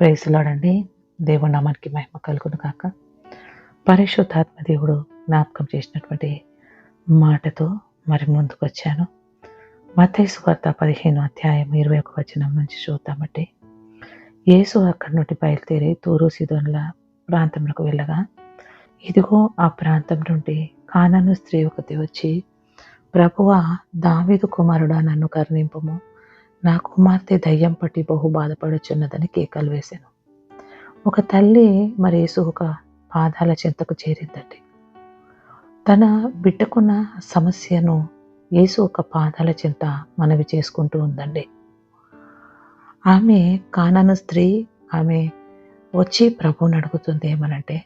ప్రేసులాడండి దేవుడు నామానికి మహిమ కలుగును కాక పరిశుద్ధాత్మ దేవుడు జ్ఞాపకం చేసినటువంటి మాటతో మరి ముందుకు వచ్చాను. మతైసు వార్త పదిహేను అధ్యాయం ఇరవై ఒక వచనం నుంచి చూద్దామంటే యేసు అక్కడి నుండి బయలుదేరి తూరు సిదోన్ల ప్రాంతంలోకి వెళ్ళగా ఇదిగో ఆ ప్రాంతం నుండి కానను స్త్రీ ఒకటి వచ్చి ప్రభువ దావిదు కుమారుడా నన్ను కరుణింపము. నా కుమార్తె దయ్యం పట్టి బహు బాధపడుచున్నదని కేకలు వేశాను. ఒక తల్లి మరి యేసు ఒక పాదాల చెంతకు చేరిందండి. తన బిడ్డకున్న సమస్యను యేసు ఒక పాదాల చింత మనవి చేసుకుంటూ ఉందండి. ఆమె కానను స్త్రీ ఆమె వచ్చి ప్రభువుని అడుగుతుంది ఏమనంటే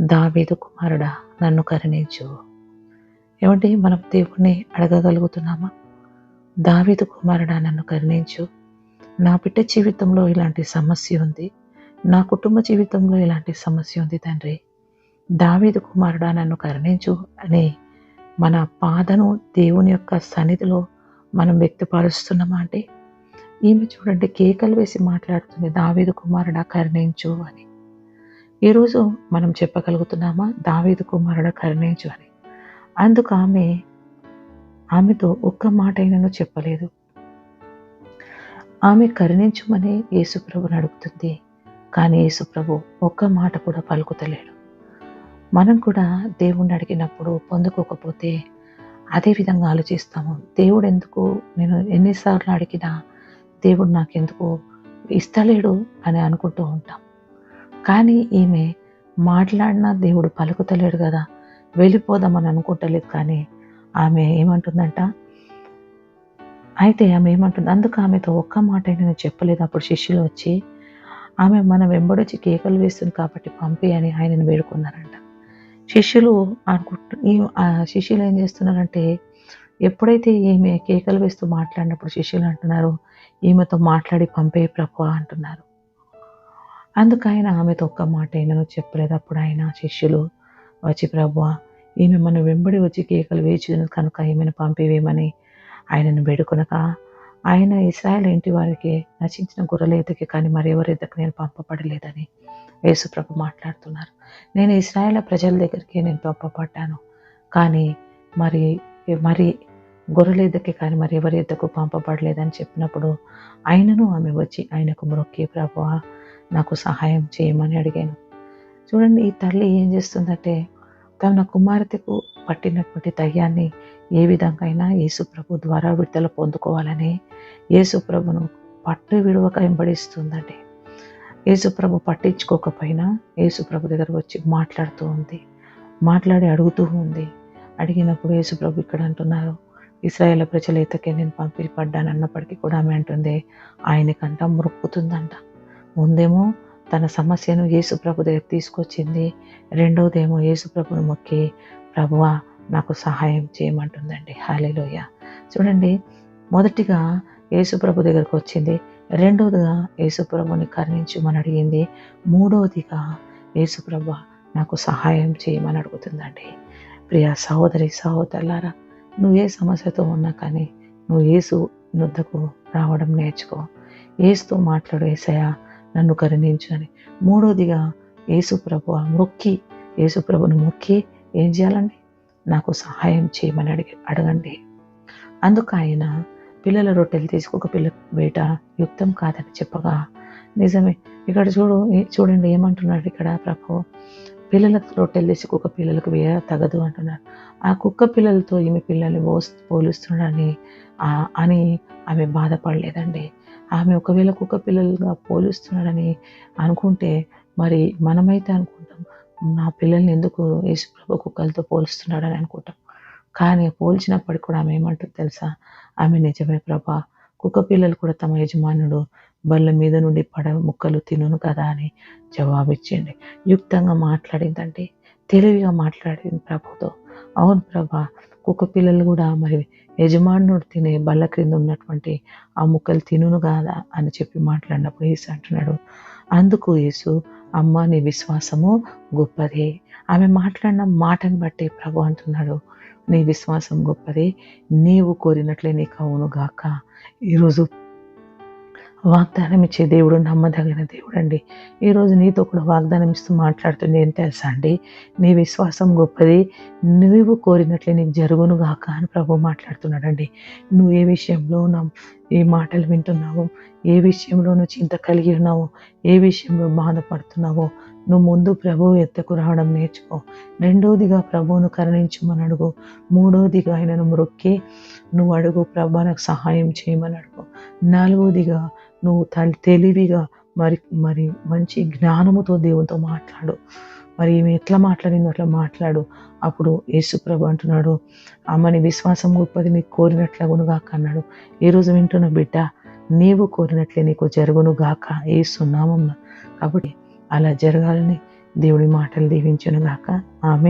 దావీదు కుమారుడా నన్ను కరుణించు. ఏమంటే మనం దేవుణ్ణి అడగగలుగుతున్నామా? దావీదు కుమారుడా నన్ను కరుణించు. నా బిడ్డ జీవితంలో ఇలాంటి సమస్య ఉంది. నా కుటుంబ జీవితంలో ఇలాంటి సమస్య ఉంది తండ్రి. దావీదు కుమారుడా నన్ను కరుణించు అని మన బాధను దేవుని యొక్క సన్నిధిలో మనం వ్యక్తపరుస్తున్నామా అంటే ఈమె చూడండి కేకలు వేసి మాట్లాడుతుంది దావీదు కుమారుడా కరుణించు అని. ఈరోజు మనం చెప్పగలుగుతున్నామా దావీదు కుమారుడా కరుణించు అని. అందుకు ఆమె ఆమెతో ఒక్క మాట అయినను చెప్పలేదు. ఆమె కరుణించుమని యేసుప్రభుని అడుగుతుంది. కానీ యేసుప్రభు ఒక్క మాట కూడా పలుకుతలేడు. మనం కూడా దేవుణ్ణి అడిగినప్పుడు పొందుకోకపోతే అదే విధంగా ఆలోచిస్తాము. దేవుడు ఎందుకు నేను ఎన్నిసార్లు అడిగినా దేవుడు నాకెందుకు ఇస్తలేడు అని అనుకుంటూ ఉంటాం. కానీ ఈమె మాట్లాడినా దేవుడు పలుకుతలేడు కదా. వెళ్ళిపోదామని అనుకుంటలేదు కానీ ఆమె ఏమంటుందంట? అయితే ఆమె ఏమంటుంది? అందుకు ఆమెతో ఒక్క మాట నేను చెప్పలేదు. అప్పుడు శిష్యులు వచ్చి ఆమె మన వెంబడొచ్చి కేకలు వేస్తుంది కాబట్టి పంపి అని ఆయనను వేడుకున్నారంట. శిష్యులు అనుకుంటు ఈ ఆ శిష్యులు ఏం చేస్తున్నారంటే ఎప్పుడైతే ఈమె కేకలు వేస్తూ మాట్లాడినప్పుడు శిష్యులు అంటున్నారు ఈమెతో మాట్లాడి పంపే ప్రభు అంటున్నారు. అందుకు ఆయన ఆమెతో ఒక్క మాట అయినను చెప్పలేదు. అప్పుడు ఆయన శిష్యులు వచ్చి ప్రభు ఈమె మన వెంబడి వచ్చి కేకలు వేచి కనుక ఈమెను పంపివేమని ఆయనను వేడుకొనక ఆయన ఇస్రాయల్ ఇంటి వారికి నశించిన గుర్రల ఎద్దకి కానీ మరెవరి ఎద్దకు నేను పంపబడలేదని యేసుప్రభు మాట్లాడుతున్నారు. నేను ఇస్రాయేల్ ప్రజల దగ్గరికి నేను పంపబడ్డాను. కానీ మరి మరి గొర్రెల ఎద్దకి కానీ మరి ఎవరి ఎద్దకు పంపబడలేదని చెప్పినప్పుడు ఆయనను ఆమె వచ్చి ఆయనకు మొక్కి ప్రభు నాకు సహాయం చేయమని అడిగాను. చూడండి ఈ తల్లి ఏం చేస్తుందంటే తన కుమార్తెకు పట్టినటువంటి దయ్యాన్ని ఏ విధంగా అయినా యేసుప్రభు ద్వారా విడుదల పొందుకోవాలని యేసుప్రభును పట్టు విడువక వెంబడిస్తుందండి. యేసుప్రభు పట్టించుకోకపోయినా యేసుప్రభు దగ్గర వచ్చి మాట్లాడుతూ ఉంది. మాట్లాడి అడుగుతూ ఉంది. అడిగినప్పుడు యేసుప్రభు ఇక్కడ అంటున్నారు ఇస్రాయేల్ ప్రజల ఇతకే నేను పంపి అన్నప్పటికీ కూడా ఆమె అంటుంది ఆయనకంట మురుక్కుతుందంట. ముందేమో తన సమస్యను యేసుప్రభు దగ్గర తీసుకొచ్చింది. రెండవదేమో యేసుప్రభును మొక్కి ప్రభువా నాకు సహాయం చేయమంటుందండి. హాలేలోయ చూడండి మొదటిగా యేసుప్రభు దగ్గరకు వచ్చింది. రెండవదిగా యేసుప్రభుని కరుణించమని అడిగింది. మూడవదిగా యేసుప్రభ నాకు సహాయం చేయమని అడుగుతుందండి. ప్రియ సహోదరి సహోదరులారా నువ్వు ఏ సమస్యతో ఉన్నా కానీ నువ్వు ఏసు నుద్దకు రావడం నేర్చుకో. ఏసుతో మాట్లాడు ఏసయా నన్ను కరుణించు అని మూడోదిగా యేసుప్రభు మొక్కి యేసుప్రభుని మొక్కి ఏం చేయాలండి? నాకు సహాయం చేయమని అడిగి అడగండి. అందుకు ఆయన పిల్లల రొట్టెలు తీసుకొక పిల్ల వేట యుక్తం కాదని చెప్పగా నిజమే ఇక్కడ చూడు చూడండి ఏమంటున్నాడు ఇక్కడ ప్రభు. పిల్లలకు రొట్టెలు తీసి కుక్క పిల్లలకు వేయ తగదు అంటున్నారు ఆ కుక్క పిల్లలతో ఈమె పిల్లల్ని పో పోలుస్తున్నాడని అని ఆమె బాధపడలేదండి. ఆమె ఒకవేళ కుక్క పిల్లలుగా పోలుస్తున్నాడని అనుకుంటే మరి మనమైతే అనుకుంటాం నా పిల్లల్ని ఎందుకు యేసుప్రభు కుక్కలతో పోలుస్తున్నాడని అనుకుంటాం. కానీ పోల్చినప్పటికి కూడా ఆమె ఏమంటుంది తెలుసా? ఆమె నిజమే ప్రభా కుక్క పిల్లలు కూడా తమ యజమానుడు బల్ల మీద నుండి పడ ముక్కలు తినను కదా అని జవాబిచ్చింది. యుక్తంగా మాట్లాడిందంటే తెలివిగా మాట్లాడింది ప్రభుతో. అవును ప్రభా కుక్క పిల్లలు కూడా మరి యజమానుడు తినే బల్ల క్రింద ఉన్నటువంటి ఆ ముక్కలు తినును కాదా అని చెప్పి మాట్లాడినప్పుడు యేసు అంటున్నాడు. అందుకు యేసు అమ్మ నీ విశ్వాసము గొప్పదే. ఆమె మాట్లాడిన మాటను బట్టి ప్రభు అంటున్నాడు. నీ విశ్వాసం గొప్పది. నీవు కోరినట్లే నీకు అవును గాక. ఈరోజు వాగ్దానం ఇచ్చే దేవుడు నమ్మదగిన దేవుడు అండి ఈరోజు నీతో కూడా వాగ్దానం ఇస్తూ మాట్లాడుతుంది ఏం తెలుసా అండి? నీ విశ్వాసం గొప్పది నువ్వు కోరినట్లే నీకు జరుగును గాక అని ప్రభు మాట్లాడుతున్నాడండి. నువ్వు ఏ విషయంలో నా ఏ మాటలు వింటున్నావో? ఏ విషయంలో నువ్వు చింత కలిగి ఉన్నావో? ఏ విషయంలో బాధపడుతున్నావో? నువ్వు ముందు ప్రభువు ఎత్తకు రావడం నేర్చుకో. రెండోదిగా ప్రభువును కరుణించమని అడుగు. మూడవదిగా ఆయనను మొక్కి నువ్వు అడుగు ప్రభు నాకు సహాయం చేయమని అడుగు. నాలుగోదిగా నువ్వు తెలివిగా మరి మరి మంచి జ్ఞానముతో దేవునితో మాట్లాడు. మరి ఈమె ఎట్లా మాట్లాడిందో అట్లా మాట్లాడు. అప్పుడు యేసుప్రభు అంటున్నాడు అమ్మని విశ్వాసం గొప్పది నీకు కోరినట్లగును గాక అన్నాడు. ఈ రోజు వింటున్న బిడ్డ? నీవు కోరినట్లే నీకు జరుగును గాక ఏసు కాబట్టి అలా జరగాలని దేవుడి మాటలు దీవించును గాక. ఆమె